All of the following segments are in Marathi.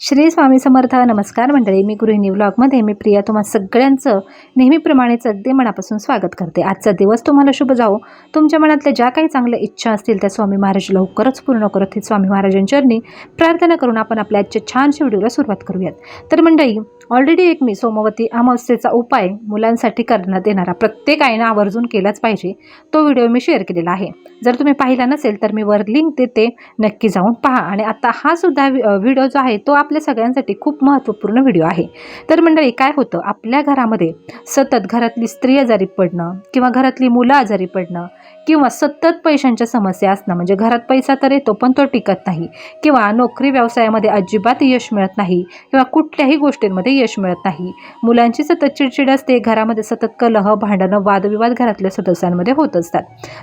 श्री स्वामी समर्थ नमस्कार मंडळी. मी गृहिणी ब्लॉगमध्ये मी प्रिया. तुम्हा सगळ्यांचं नेहमीप्रमाणेच अगदी मनापासून स्वागत करते. आजचा दिवस तुम्हाला शुभ जावो. तुमच्या मनातल्या ज्या काही चांगल्या इच्छा असतील त्या स्वामी महाराज लवकरच पूर्ण करत हे स्वामी महाराजांचरणी प्रार्थना करून आपण आपल्या आजच्या छानशा व्हिडिओला सुरुवात करूयात. तर मंडळी ऑलरेडी एक मी सोमवती अमावस्येचा उपाय मुलांसाठी करण्यात येणारा प्रत्येक आईनं आवर्जून केलाच पाहिजे. तो व्हिडिओ मी शेअर केलेला आहे. जर तुम्ही पाहिला नसेल तर मी वर लिंक देते. नक्की जाऊन पहा. आणि आता हा सुद्धा व्हिडिओ जो आहे तो आपल्या सगळ्यांसाठी खूप महत्त्वपूर्ण व्हिडिओ आहे. तर मंडळी काय होतं? आपल्या घरामध्ये सतत घरातली स्त्री आजारी पडणं किंवा घरातली मुलं आजारी पडणं किंवा सतत पैशांच्या समस्या असणं म्हणजे घरात पैसा तर येतो पण तो टिकत नाही किंवा नोकरी व्यवसायामध्ये अजिबात यश मिळत नाही किंवा कुठल्याही गोष्टींमध्ये यश मिळत नाही. मुलांची सतत चिडचिड असते घरामध्ये सतत कलह भांडणं वादविवाद घरातल्या सदस्यांमध्ये होत असतात.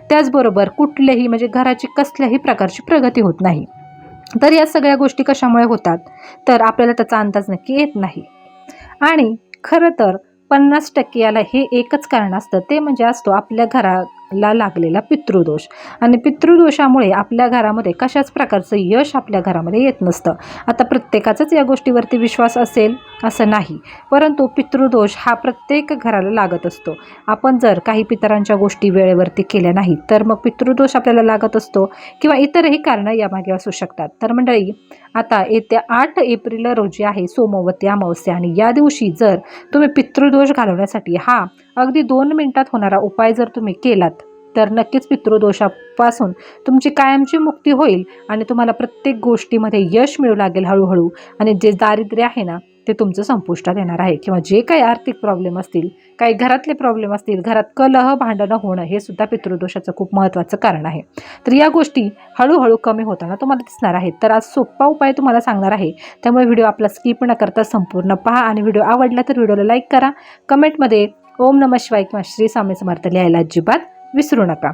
त्याचबरोबर कुठल्याही म्हणजे घराची कसल्याही प्रकारची प्रगती होत नाही. तर या सगळ्या गोष्टी कशामुळे होतात? तर आपल्याला त्याचा अंदाज नक्की येत नाही. आणि खरं तर पन्नास टक्के याला हे एकच कारण असतं. ते म्हणजे असतो आपल्या घरा ला लागलेला पितृदोष. आणि पितृदोषामुळे आपल्या घरामध्ये कशाच प्रकारचं यश आपल्या घरामध्ये येत नसतं. आता प्रत्येकाचाच या गोष्टीवरती विश्वास असेल असं नाही. परंतु पितृदोष हा प्रत्येक घराला लागत असतो. आपण जर काही पितरांच्या गोष्टी वेळेवरती केल्या नाहीत तर मग पितृदोष आपल्याला लागत असतो किंवा इतरही कारणं यामागे असू शकतात. तर मंडळी आता येत्या आठ एप्रिल रोजी आहे सोमवती अमावस्या आणि या दिवशी जर तुम्ही पितृदोष घालवण्यासाठी हा अगदी दोन मिनिटात होणारा उपाय जर तुम्ही केलात तर नक्कीच पितृदोषापासून तुमची कायमची मुक्ती होईल आणि तुम्हाला प्रत्येक गोष्टीमध्ये यश मिळू लागेल हळूहळू. आणि जे दारिद्र्य आहे ना ते तुमचं संपुष्टात येणार आहे. किंवा जे काही आर्थिक प्रॉब्लेम असतील काही घरातले प्रॉब्लेम असतील घरात कलह भांडणं होणं हे सुद्धा पितृदोषाचं खूप महत्त्वाचं कारण आहे. तर या गोष्टी हळूहळू कमी होताना तुम्हाला दिसणार आहेत. तर आज सोपा उपाय तुम्हाला सांगणार आहे. त्यामुळे व्हिडिओ आपला स्किप न करता संपूर्ण पहा आणि व्हिडिओ आवडला तर व्हिडिओला लाईक करा. कमेंटमध्ये ओम नम शिवाय किंवा श्री स्वामी समर्थ लिहायला अजिबात विसरू नका.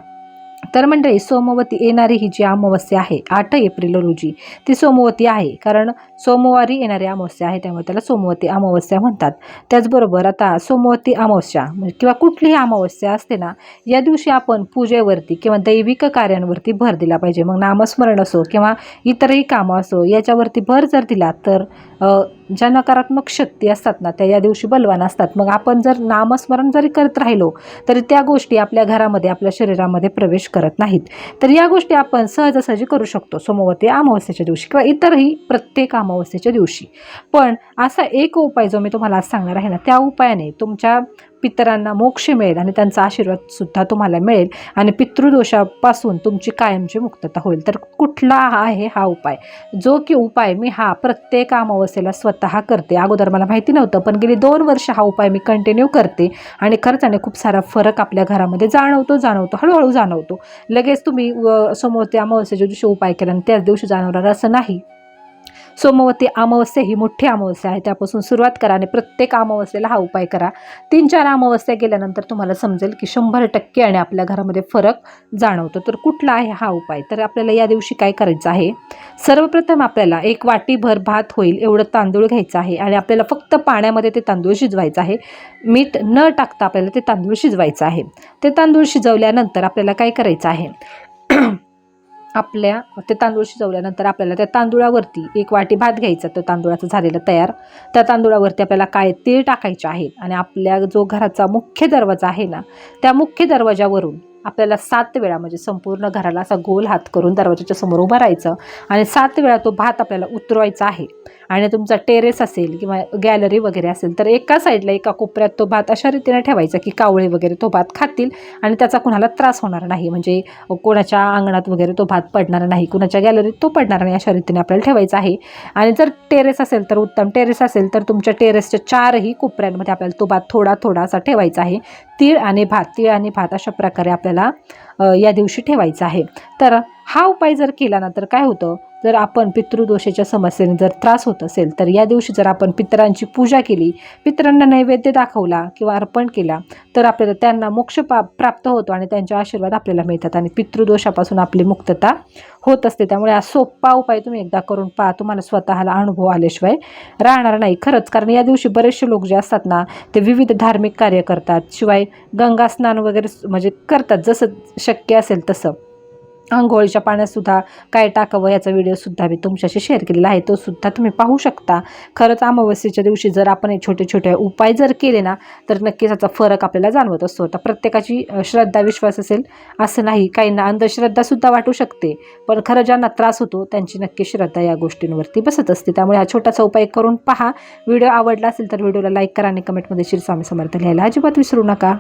तर मंडळी सोमवती येणारी ही जी अमावस्या आहे आठ एप्रिल रोजी ती सोमवती आहे. कारण सोमवारी येणारी अमावस्या आहे त्यामुळे त्याला सोमवती अमावस्या म्हणतात. त्याचबरोबर आता सोमवती अमावस्या म्हणजे किंवा कुठलीही अमावस्या असते ना या दिवशी आपण पूजेवरती किंवा दैविक कार्यांवरती भर दिला पाहिजे. मग नामस्मरण असो किंवा इतरही कामं असो याच्यावरती भर जर दिला तर ज्या नकारात्मक शक्ती असतात ना त्या या दिवशी बलवान असतात. मग आपण जर नामस्मरण जरी करत राहिलो तरी त्या गोष्टी आपल्या घरामध्ये आपल्या शरीरामध्ये प्रवेश करत नाहीत. तर या गोष्टी आपण सहजासहजी करू शकतो सोमवती अमावस्येच्या दिवशी किंवा इतरही प्रत्येक अमावस्येच्या दिवशी. पण असा एक उपाय जो मी तुम्हाला आज सांगणार आहे ना त्या उपायाने तुमच्या पितरांना मोक्ष मिळेल आणि त्यांचा आशीर्वाद सुद्धा तुम्हाला मिळेल आणि पितृदोषापासून तुमची कायमची मुक्तता होईल. तर कुठला हा आहे हा उपाय? जो की उपाय मी हा प्रत्येक अमावस्येला स्वतः करते. अगोदर मला माहिती नव्हतं पण गेली दोन वर्ष हा उपाय मी कंटिन्यू करते आणि खरंच आणि खूप सारा फरक आपल्या घरामध्ये जाणवतो जाणवतो हळूहळू जाणवतो. लगेच तुम्ही समोर त्या अमावस्येच्या दिवशी उपाय केला आणि त्याच दिवशी जाणवणार असं नाही. सोमवती अमावस्या ही मोठी अमावस्या आहे. त्यापासून सुरुवात करा आणि प्रत्येक अमावस्येला हा उपाय करा. तीन चार अमावस्या गेल्यानंतर तुम्हाला समजेल की शंभर टक्के आणि आपल्या घरामध्ये फरक जाणवतो. तर कुठला आहे हा उपाय? तर आपल्याला या दिवशी काय करायचं आहे? सर्वप्रथम आपल्याला एक वाटीभर भात होईल एवढं तांदूळ घ्यायचं आहे आणि आपल्याला फक्त पाण्यामध्ये ते तांदूळ शिजवायचं आहे. मीठ न टाकता आपल्याला ते तांदूळ शिजवायचं आहे. ते तांदूळ शिजवल्यानंतर आपल्याला काय करायचं आहे? आपल्या ते तांदूळ शिजवल्यानंतर आपल्याला त्या तांदूळावरती एक वाटी भात घ्यायचा तो तांदूळाचं झालेलं तयार. त्या तांदूळावरती आपल्याला काय तीळ टाकायचे आहेत. आणि आपल्या जो घराचा मुख्य दरवाजा आहे ना त्या मुख्य दरवाजावरून आपल्याला सात वेळा म्हणजे संपूर्ण घराला असा गोल हात करून दरवाजाच्या समोर उभं राहायचं आणि सात वेळा तो भात आपल्याला उतरवायचा आहे. आणि तुमचा टेरेस असेल किंवा गॅलरी वगैरे असेल तर एका साईडला एका कोपऱ्यात तो भात अशा रीतीने ठेवायचा की कावळे वगैरे तो भात खातील आणि त्याचा कुणाला त्रास होणार नाही. म्हणजे कोणाच्या अंगणात वगैरे तो भात पडणार नाही कुणाच्या गॅलरीत तो पडणार नाही अशा रीतीने आपल्याला ठेवायचा आहे. आणि जर टेरेस असेल तर उत्तम टेरेस असेल तर तुमच्या टेरेसच्या चारही कोपऱ्यांमध्ये आपल्याला तो भात थोडा थोडा असा ठेवायचा आहे. तीळ आणि भात तीळ आणि भात अशा प्रकारे आपल्याला या दिवशी ठेवायचं आहे. तर हा उपाय जर केला ना तर काय होतं? जर आपण पितृदोषाच्या समस्येने जर त्रास होत असेल तर या दिवशी जर आपण पितरांची पूजा केली पितरांना नैवेद्य दाखवला किंवा अर्पण केला तर आपल्याला त्यांना मोक्ष पा प्राप्त होतो आणि त्यांचे आशीर्वाद आपल्याला मिळतात आणि पितृदोषापासून आपली मुक्तता होत असते. त्यामुळे हा सोपा उपाय तुम्ही एकदा करून पहा. तुम्हाला स्वतःला अनुभव आल्याशिवाय राहणार नाही. खरंच कारण या दिवशी बरेचसे लोक जे असतात ना ते विविध धार्मिक कार्य करतात. शिवाय गंगा स्नान वगैरे म्हणजे करतात. जसं शक्य असेल तसं. आंघोळीच्या पाण्यातसुद्धा काय टाकावं याचा व्हिडिओसुद्धा मी तुमच्याशी शेअर केलेला आहे. तो सुद्धा तुम्ही पाहू शकता. खरंच अमावस्येच्या दिवशी जर आपण हे छोटे छोटे उपाय जर केले ना तर नक्कीच याचा फरक आपल्याला जाणवत असतो. तर प्रत्येकाची श्रद्धा विश्वास असेल असं नाही. काहींना अंधश्रद्धासुद्धा वाटू शकते. पण खरं ज्यांना त्रास होतो त्यांची नक्की श्रद्धा या गोष्टींवरती बसत असते. त्यामुळे हा छोटासा उपाय करून पहा. व्हिडिओ आवडला असेल तर व्हिडिओला लाईक करा आणि कमेंटमध्ये श्री स्वामी समर्थ लिहायला अजिबात विसरू नका.